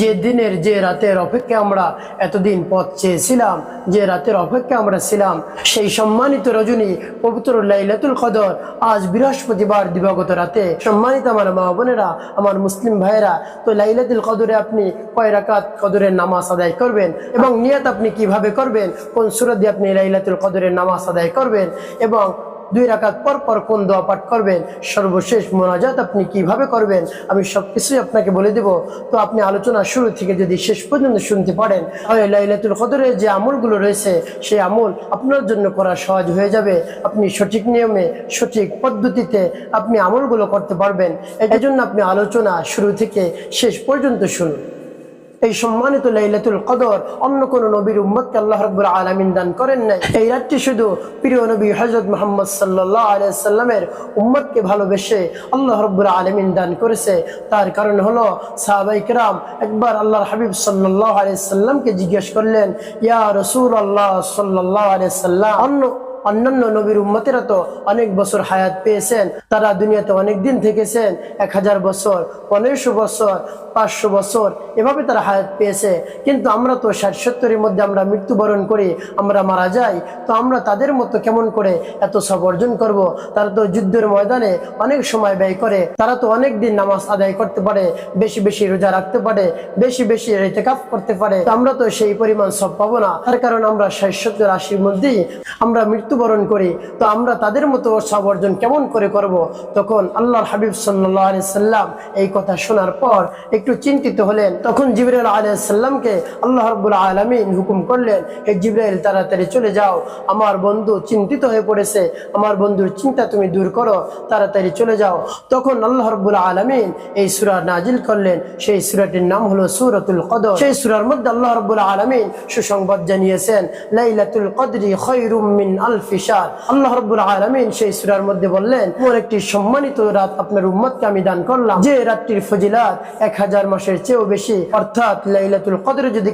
যে দিনের, যে রাতের অপেক্ষা আমরা এতদিন পথ চেয়েছিলাম, যে রাতের অপেক্ষা আমরা ছিলাম, সেই সম্মানিত রজনী পবিত্র লাইলাতুল কদর আজ বৃহস্পতিবার দিবাগত রাতে। সম্মানিত আমার মা বোনেরা, আমার মুসলিম ভাইয়েরা, তো লাইলাতুল কদরে আপনি কয় রাকাত কদরের নামাজ আদায় করবেন এবং নিয়াত আপনি কীভাবে করবেন? কোন সুরত দিয়ে আপনি লাইলাতুল কদরের নামাজ আদায় করবেন? এবং দুই রাকাত পর পর কোন দোয়া পাঠ করবেন? সর্বশেষ মোনাজাত আপনি কীভাবে করবেন? আমি সব কিছুই আপনাকে বলে দেব। তো আপনি আলোচনা শুরু থেকে যদি শেষ পর্যন্ত শুনতে পারেন লাইলাতুল কদরের যে আমলগুলো রয়েছে, সেই আমল আপনার জন্য করা সহজ হয়ে যাবে। আপনি সঠিক নিয়মে, সঠিক পদ্ধতিতে আপনি আমলগুলো করতে পারবেন। এই জন্য আপনি আলোচনা শুরু থেকে শেষ পর্যন্ত শুনুন। এই সম্মানিত লাইলাতুল কদর, অন্য কোন নবীর উম্মতকে আল্লাহ রাব্বুল আলামিন দান করেন নাই। এই রাতটি শুধু প্রিয় নবী হযরত মুহাম্মদ সাল্লাল্লাহু আলাইহি আলাইসাল্লামের উম্মতকে ভালোবেসে আল্লাহ রাব্বুল আলামিন দান করেছে। তার কারণ হলো সাহাবাই کرام একবার আল্লাহর হাবিব সাল্লাল্লাহু আলাইহি আলাইসাল্লামকে জিজ্ঞেস করলেন, ইয়া রাসূলুল্লাহ সাল্লাল্লাহু আলাইহি আলাইসাল্লাম অন্য অন্যান্য নবীর উম্মতেরা তো অনেক বছর হায়াত পেয়েছেন, তারা দুনিয়াতে অনেক দিন থেকেছেন, এক হাজার বছর, পনেরোশো বছর, পাঁচশো বছর, এভাবে তারা হায়াত পেয়েছে। কিন্তু আমরা তো ষাট সত্তরের মধ্যে আমরা মৃত্যুবরণ করি, আমরা মারা যাই, তো আমরা তাদের মতো কেমন করে এত সব অর্জন করব? তারা তো যুদ্ধের ময়দানে অনেক সময় ব্যয় করে, তারা তো অনেক দিন নামাজ আদায় করতে পারে, বেশি বেশি রোজা রাখতে পারে, বেশি বেশি রেতেকাপ করতে পারে। আমরা তো সেই পরিমাণ সব পাবো না, তার কারণ আমরা ষাট সত্তর আশির মধ্যেই আমরা মৃত্যুবরণ করি, তো আমরা তাদের মতো সব অর্জন কেমন করে করব? তখন আল্লাহর হাবিব সাল্লাহ আলি সাল্লাম এই কথা শোনার পর একটু চিন্তিত হলেন। তখন জিবরাইল আলাইসাল্লামকে আল্লাহ রব্বুল আলমিন হুকুম করলেন, হে জিবরাইল, তাড়াতাড়ি চলে যাও। আমার বন্ধু চিন্তিত হয়ে পড়েছে। আমার বন্ধুর চিন্তা তুমি দূর করো। তাড়াতাড়ি চলে যাও। তখন আল্লাহ রব্বুল আলমিন এই সুরা নাজিল করলেন। সেই সুরাটির নাম হলো সুরতুল কদর। সেই সুরার মধ্যে আল্লাহ রব্বুল আলমিন সুসংবাদ জানিয়েছেন, লাইলাতুল কদরি খৈরুম মিন আলফি সম্মানিত রাত আপনার আমি দান করলাম। যে রাতটির ফজিলাত এক হাজার মাসের চেয়েও বেশি। অর্থাৎ যদি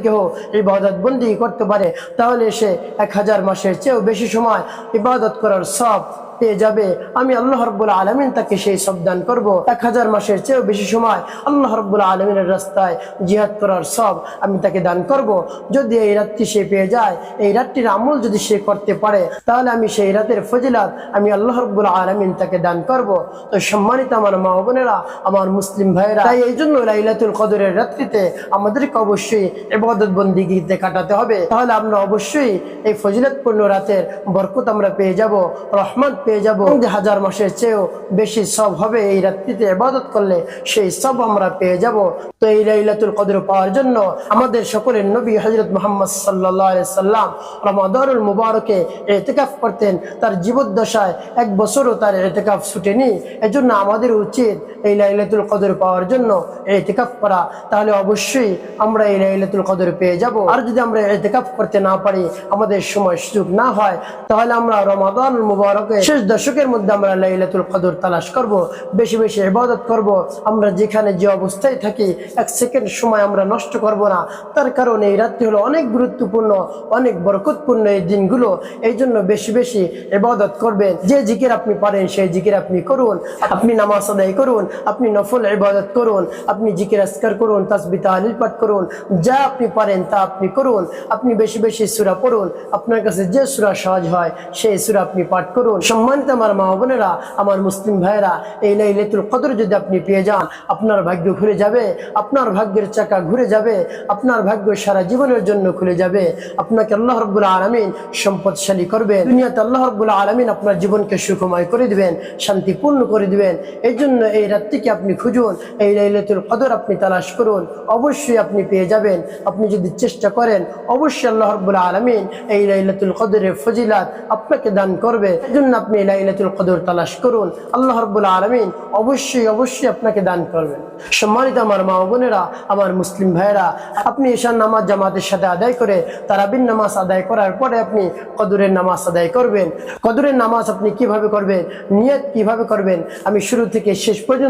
বন্দি করতে পারে, তাহলে সে এক হাজার মাসের চেয়েও বেশি সময় ইবাদত করার সব পেয়ে যাবে আমি আল্লাহ রব্বুল আলমিন তাকে সেই সব দান করব এক হাজার মাসের চেয়েও বেশি সময় আল্লাহ রব্বুল আলমিনের রাস্তায় জিহাদ করার সব আমি তাকে দান করব। যদি এই রাতটি সে পেয়ে যায়, এই রাতটির আমল যদি সে করতে পারে, তাহলে আমি সেই রাতের ফজিলাত আমি আল্লাহ রব্বুল আলমিন তাকে দান করব। তো সম্মানিত আমার মা বোনেরা, আমার মুসলিম ভাইয়েরা, তাই এই জন্য লাইলাতুল কদরের রাত্রিতে আমাদেরকে অবশ্যই এবাদত বন্দিগিতে কাটাতে হবে তাহলে আমরা অবশ্যই এই ফজিলতপূর্ণ রাতের বরকত আমরা পেয়ে যাব, রহমত পেয়ে যাব। হাজার মাসের চেয়েও বেশি সব হবে। এই রাত্রিতে ইবাদত করলে সেই সব আমরা পেয়ে যাব। তো এই লাইলাতুল কদর পাওয়ার জন্য আমাদের সকলের নবী হজরত মোহাম্মদ সাল্লা সাল্লাম রমাদরুল মুবারকে এতেকাফ করতেন। তার জীবদ্দশায় এক বছরও তার এতেকাফ ছুটেনি। এজন্য আমাদের উচিত এই লাইলাতুল কদর পাওয়ার জন্য এতেকাফ করা। তাহলে অবশ্যই আমরা এই লাইলাতুল কদর পেয়ে যাব। আর যদি আমরা এতেকাফ করতে না পারি, আমাদের সময় সুযোগ না হয়, তাহলে আমরা রমাদান মুবারকে শেষ দশকের মধ্যে আমরা লাইলাতুল কদর তালাশ করব, বেশি বেশি ইবাদত করব। আমরা যেখানে যে অবস্থায় থাকি, এক সেকেন্ড সময় আমরা নষ্ট করব না। তার কারণে এই রাত্রি হলো অনেক গুরুত্বপূর্ণ, অনেক বরকতপূর্ণ এই দিনগুলো। এই জন্য বেশি বেশি ইবাদত করবেন। যে জিকির আপনি পারেন, সেই জিকির আপনি করুন। আপনি নামাজ আদায় করুন। আপনি নফল ইবাদত করুন, আপনি জিকির আসকার করুন, তাসবি তাহলিল পাঠ করুন, যা আপনি পারেন তা আপনি করুন, আপনি বেশি বেশি সুরা পড়ুন, আপনার কাছে যে সুরা সহজ হয়, সেই সুরা আপনি পাঠ করুন। সম্মানিত আমার মা বোনেরা, আমার মুসলিম ভাইয়েরা, এই লাইলাতুল কদর যদি আপনি পেয়ে যান, আপনার ভাগ্য ঘুরে যাবে, আপনার ভাগ্যের চাকা ঘুরে যাবে, আপনার ভাগ্য সারা জীবনের জন্য খুলে যাবে, আপনাকে আল্লাহ রব্বুল আলমিন সম্পদশালী করবেন, দুনিয়াতে আল্লাহ রব্বুল আলমিন আপনার জীবনকে সুখময় করে দিবেন, শান্তিপূর্ণ করে দিবেন এই জন্য এই রাত্রিকে আপনি খুঁজুন, এই লাইলাতুল কদর আপনি তালাশ করুন, অবশ্যই আপনি পেয়ে যাবেন। আপনি যদি চেষ্টা করেন, অবশ্যই আল্লাহ রব্বুল আলমিন এই লাইলাতুল কদরের ফজিলাত আপনাকে দান করবে। এই জন্য আপনি লাইলাতুল কদর তালাশ করুন। আল্লাহ রব্বুল আলমিন অবশ্যই অবশ্যই আপনাকে দান করবেন। সম্মানিত আমার মা বোনেরা, আমার মুসলিম ভাইয়েরা, আপনি ঈশান নামাজ জামাতের সাথে আদায় করে তারাবিন নামাজ আদায় করার পরে আপনি কদরের নামাজ আদায় করবেন। কদরের নামাজ আপনি কীভাবে করবেন, নিয়ত কীভাবে করবেন, আমি শুরু থেকে শেষ পর্যন্ত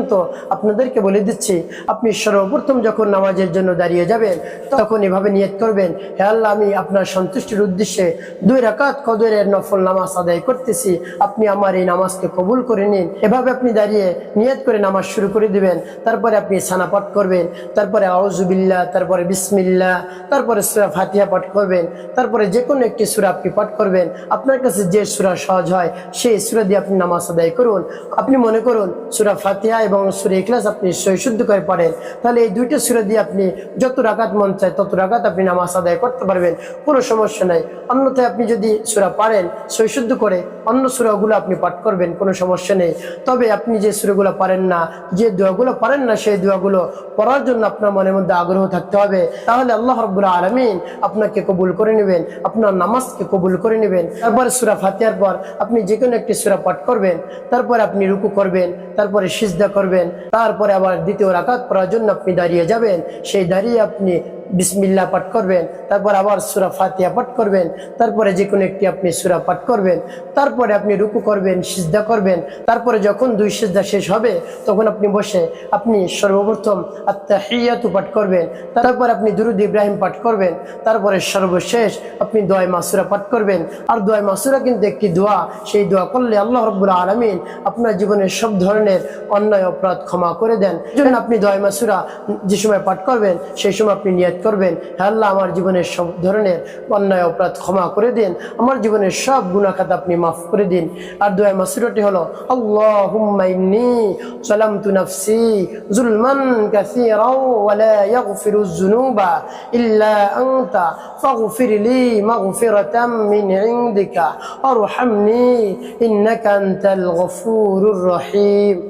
আপনাদেরকে বলে দিচ্ছি, আপনি সর্বপ্রথম যখন নামাজের জন্য দাঁড়িয়ে যাবেন, তখন এভাবে নিয়ত করবেন, হে আল্লাহ, আমি আপনার সন্তুষ্টির উদ্দেশ্যে দুই রাকাত কদরের নফল নামাজ আদায় করতেছি, আপনি আমার এই নামাজকে কবুল করে নিন। এভাবে আপনি দাঁড়িয়ে নিয়ত করে নামাজ শুরু করে দিবেন, তারপরে আপনি সানা পাঠ করবেন, তারপরে আউজুবিল্লাহ তারপরে বিসমিল্লাহ, তারপরে সুরা ফাতিহা পাঠ করবেন, তারপরে যে কোনো একটি সুরা আপনি পাঠ করবেন, আপনার কাছে যে সুরা সহজ হয়, সেই সুরা দিয়ে আপনি নামাজ আদায় করুন। আপনি মনে করুন, সুরা ফাতিহা এবং সুরা ইখলাস আপনি শুদ্ধ করে পড়েন, তাহলে এই দুইটা সুরা দিয়ে আপনি যত রাকাত মন চায় তত রাকাত আপনি নামাজ আদায় করতে পারবেন, কোনো সমস্যা নাই। অন্যথায় আপনি যদি সুরা পারেন শুদ্ধ করে অন্য সুরাগুলো আপনি পাঠ করবেন, কোনো সমস্যা নেই। তবে আপনি যে সুরাগুলো পারেন না, যে দোয়াগুলো পারেন না, সেই দোয়াগুলো পড়ার জন্য আপনার মনের মধ্যে আগ্রহ থাকতে হবে। তাহলে আল্লাহ রব্বুল্লাহ আলমিন আপনাকে কবুল করে নেবেন, আপনার নামাজকে কবুল করে নেবেন। তারপরে সুরা ফাতিয়ার পর আপনি যে কোনো একটি সুরা পাঠ করবেন, তারপরে আপনি রুকু করবেন, তারপরে সিজদা করবেন। তারপরে আবার দ্বিতীয় রাকাত পড়ার জন্য আপনি দাঁড়িয়ে যাবেন। সেই দাঁড়িয়ে আপনি বিসমিল্লা পাঠ করবেন, তারপর আবার সুরা ফাতিয়া পাঠ করবেন, তারপরে যে কোনো একটি আপনি সুরা পাঠ করবেন, তারপরে আপনি রুকু করবেন, সিজদা করবেন, তারপরে যখন দুই সিজদা শেষ হবে, তখন আপনি বসে আপনি সর্বপ্রথম আত্মাহিয়াতু পাঠ করবেন, তারপর আপনি দুরুদ ইব্রাহিম পাঠ করবেন, তারপরে সর্বশেষ আপনি দোয়াই মাসুরা পাঠ করবেন। আর দোয়াই মাসুরা কিন্তু একটি দোয়া, সেই দোয়া করলে আল্লাহ রব্বুল আলমিন আপনার জীবনের সব ধরনের অন্যায়, অপরাধ ক্ষমা করে দেন। আপনি দোয়াই মাসুরা যে সময় পাঠ করবেন, সেই সময় আপনি নিয়ত করবেন আল্লাহ আমার জীবনের সব ধরনের অন্যায় অপরাধ ক্ষমা করে দিন, আমার জীবনের সব গুণাখাত আপনি মাফ করে দিন। আর দোয়া মাসুরটি হলো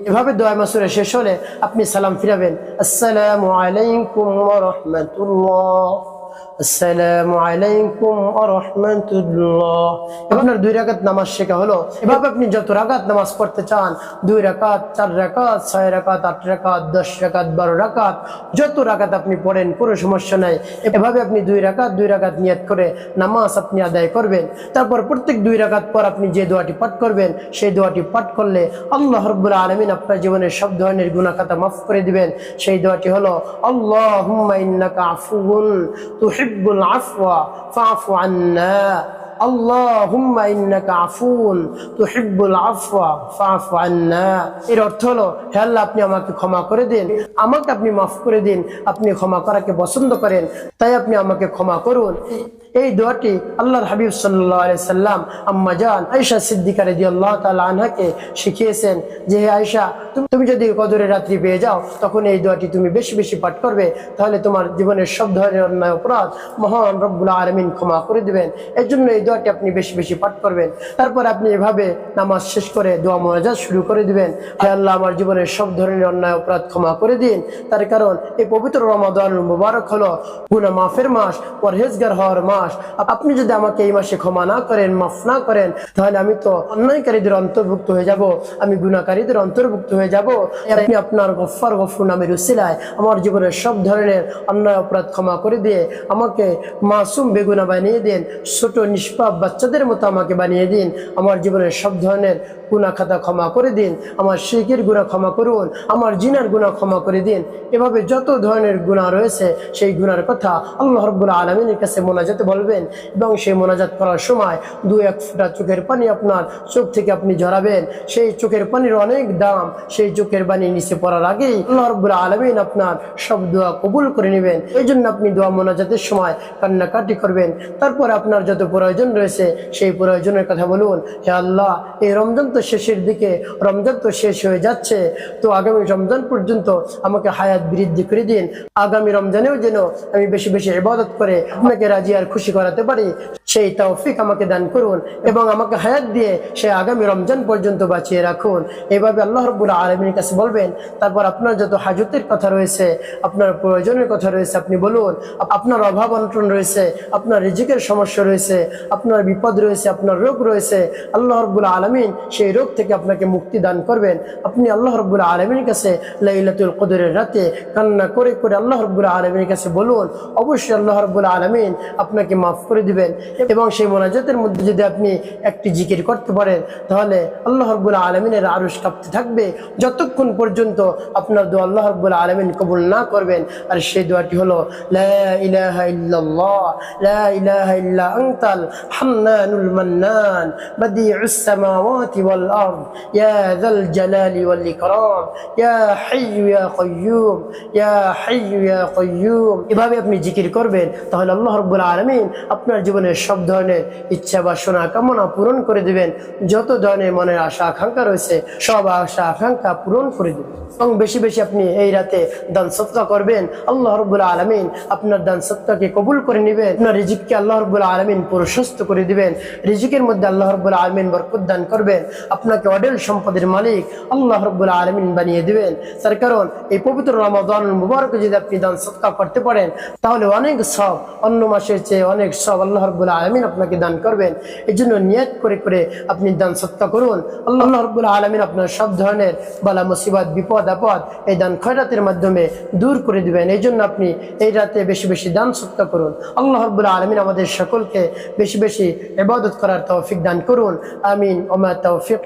এভাবে দোয়া মাসুরে শেষ হলে আপনি সালাম ফিরাবেন। আসসালামু আলাইকুম ওয়া Allah আসসালামু আলাইকুম আপনার দুই রাকাত নামাজ শেখা হলো। এভাবে আপনি যত রাকাত নামাজ পড়তে চান, দুই রাকাত, চার রাকাত, ছয় রাকাত, আট রাকাত, দশ রাকাত, বারো রাকাত, যত রাকাত আপনি পড়েন, কোনো সমস্যা নাই। এভাবে আপনি দুই রাকাত দুই রাকাত নিয়ত করে নামাজ আপনি আদায় করবেন। তারপর প্রত্যেক দুই রাকাত পর আপনি যে দোয়াটি পাঠ করবেন, সেই দোয়াটি পাঠ করলে আল্লাহ রব্বুল আলমিন আপনার জীবনের সব ধরনের গুণাখাতা মাফ করে দিবেন। সেই দোয়াটি হলো আল্লাহ আফুন তুহিব্বুল আফওয়া ফাফু আন্না اللهم انك عفو تحب العفو فاعف عنا এর অর্থ হলো হে আল্লাহ আপনি আমাকে ক্ষমা করে দিন আমাকে আপনি মাফ করে দিন আপনি ক্ষমা করাকে পছন্দ করেন তাই আপনি আমাকে ক্ষমা করুন এই দোয়াটি আল্লাহর হাবিব সাল্লাহ সাল্লাম আম্মা জান আয়সা সিদ্দিকা রেদি আল্লাহ তালা আনহাকে শিখিয়েছেন যে, হে আয়সা তুমি যদি কদরের রাত্রি পেয়ে যাও, তখন এই দোয়াটি তুমি বেশি বেশি পাঠ করবে। তাহলে তোমার জীবনের সব ধরনের অন্যায়, অপরাধ মহান রব্বুল আলমিন ক্ষমা করে দিবেন। এর জন্য এই দোয়াটি আপনি বেশি বেশি পাঠ করবেন। তারপর আপনি এভাবে নামাজ শেষ করে দোয়া মনাজাত শুরু করে দিবেন। হে আল্লাহ, আমার জীবনের সব ধরনের অন্যায়, অপরাধ ক্ষমা করে দিন। তার কারণ, এই পবিত্র রমাদান মুবারক হলো গুনা মাফের মাস, পরহেজগার হওয়ার মাস। আপনি যদি আমাকে এই মাসে ক্ষমা না করেন, মাফ না করেন, তাহলে আমি তো অন্যায়কারীদের অন্তর্ভুক্ত হয়ে যাব, আমি গুণাকারীদের অন্তর্ভুক্ত হয়ে যাব। আপনি আপনার গফার গফর নামের উসিলায় আমার জীবনের সব ধরনের অন্যায় অপরাধ ক্ষমা করে দিয়ে আমাকে মাসুম বেগুনা বানিয়ে দিন, ছোট নিষ্পাপ বাচ্চাদের মতো আমাকে বানিয়ে দিন, আমার জীবনের সব ধরনের গুণা খাতা ক্ষমা করে দিন, আমার শিখের গুণা ক্ষমা করুন, আমার জিনার গুণা ক্ষমা করে দিন। এভাবে যত ধরনের গুণা রয়েছে, সেই গুণার কথা আল্লাহ রব্বুল আলমিনের কাছে মোনাজাতে বলবেন এবং সেই মোনাজাত করার সময় দু এক ফুটা চোখের পানি আপনার চোখ থেকে আপনি ঝরাবেন। সেই চোখের পানির অনেক দাম, সেই চোখের পানি নিচে পড়ার আগেই আল্লাহ আলমিন আপনার সব দোয়া কবুল করে নেবেন। এই জন্য আপনি দোয়া মোনাজাতের সময় কান্নাকাটি করবেন। তারপর আপনার যত প্রয়োজন রয়েছে সেই প্রয়োজনের কথা বলুন। হে আল্লাহ, এই রমজান তো শেষের দিকে, রমজান তো শেষ হয়ে যাচ্ছে। তো আগামী রমজান পর্যন্ত আমাকে হায়াত বৃদ্ধি করে দিন। আগামী রমজানেও যেন আমি বেশি বেশি ইবাদত করে আপনাকে রাজি আর খুশি করাতে পারি, সেই তৌফিক আমাকে দান করুন এবং আমাকে হায়াত দিয়ে সে আগামী রমজান পর্যন্ত বাঁচিয়ে রাখুন। এভাবে আল্লাহ রব্বুল আলমীর কাছে বলবেন, তারপর আপনার যত হাজতের কথা রয়েছে, আপনার প্রয়োজনের কথা রয়েছে আপনি বলুন, আপনার অভাব অনটন রয়েছে, আপনার রিজিকের সমস্যা রয়েছে, আপনার বিপদ রয়েছে, আপনার রোগ রয়েছে, আল্লাহ রব্বুল আলমিন সেই রোগ থেকে আপনাকে মুক্তি দান করবেন। আপনি আল্লাহ রব্বুল আলমীর কাছে লাইলাতুল কদরের রাতে কান্না করে করে আল্লাহ রব্বুল আলমীর কাছে বলুন, অবশ্যই আল্লাহ রব্বুল আলমিন আপনাকে আপনাকে মাফ করে দিবেন এবং সেই মোনাজাতের মধ্যে যদি আপনি একটি জিকির করতে পারেন, তাহলে আল্লাহ রব্বুল আলমিনের আরশ কাঁপতে থাকবে। যতক্ষণ পর্যন্ত আপনার দোয়া আল্লাহ রব্বুল আলমিন কবুল না করবেন, আর সেই দোয়াটি হলো এভাবে আপনি জিকির করবেন, তাহলে আল্লাহ রব্বুল আলমিন আপনার জীবনের সব ধরনের ইচ্ছা বাসনা কামনা পূরণ করে দিবেন। যত ধরনের মনের আশা, আকাঙ্ক্ষা রয়েছে, সব আশা, আকাঙ্ক্ষা পূরণ করে দিবেন। এবং বেশি বেশি আপনি এই রাতে দান সৎকা করবেন। আল্লাহ রব্বুল আলমিন আপনার দান সৎকাকে কবুল করে নেবেন। আপনার রিজিককে আল্লাহ রব্বুল আলমিন প্রশস্ত করে দিবেন। রিজিকের মধ্যে আল্লাহ রব্বুল আলমিন বরকত দান করবেন। আপনাকে অডেল সম্পদের মালিক আল্লাহ রব্বুল আলমিন বানিয়ে দিবেন। তার কারণ, এই পবিত্র রমাদান মুবারক যদি আপনি দান সৎকা করতে পারেন, তাহলে অনেক সব অন্য মাসের চেয়ে অনেক সব আল্লাহ রব্বুল আলমিন আপনাকে দান করবেন। এই জন্য নিয়ত করে করে আপনি দান সৎকা করুন। আল্লাহ রব্বুল আলমিন আপনার সব ধরনের বালা, মুসিবত, বিপদ, আপদ এই দান খয়রাতের মাধ্যমে দূর করে দিবেন। এই জন্য আপনি এই রাতে বেশি বেশি দান সৎকা করুন। আল্লাহ রব্বুল আলমিন আমাদের সকলকে বেশি বেশি এবাদত করার তৌফিক দান করুন। আমিন। ওমা তৌফিক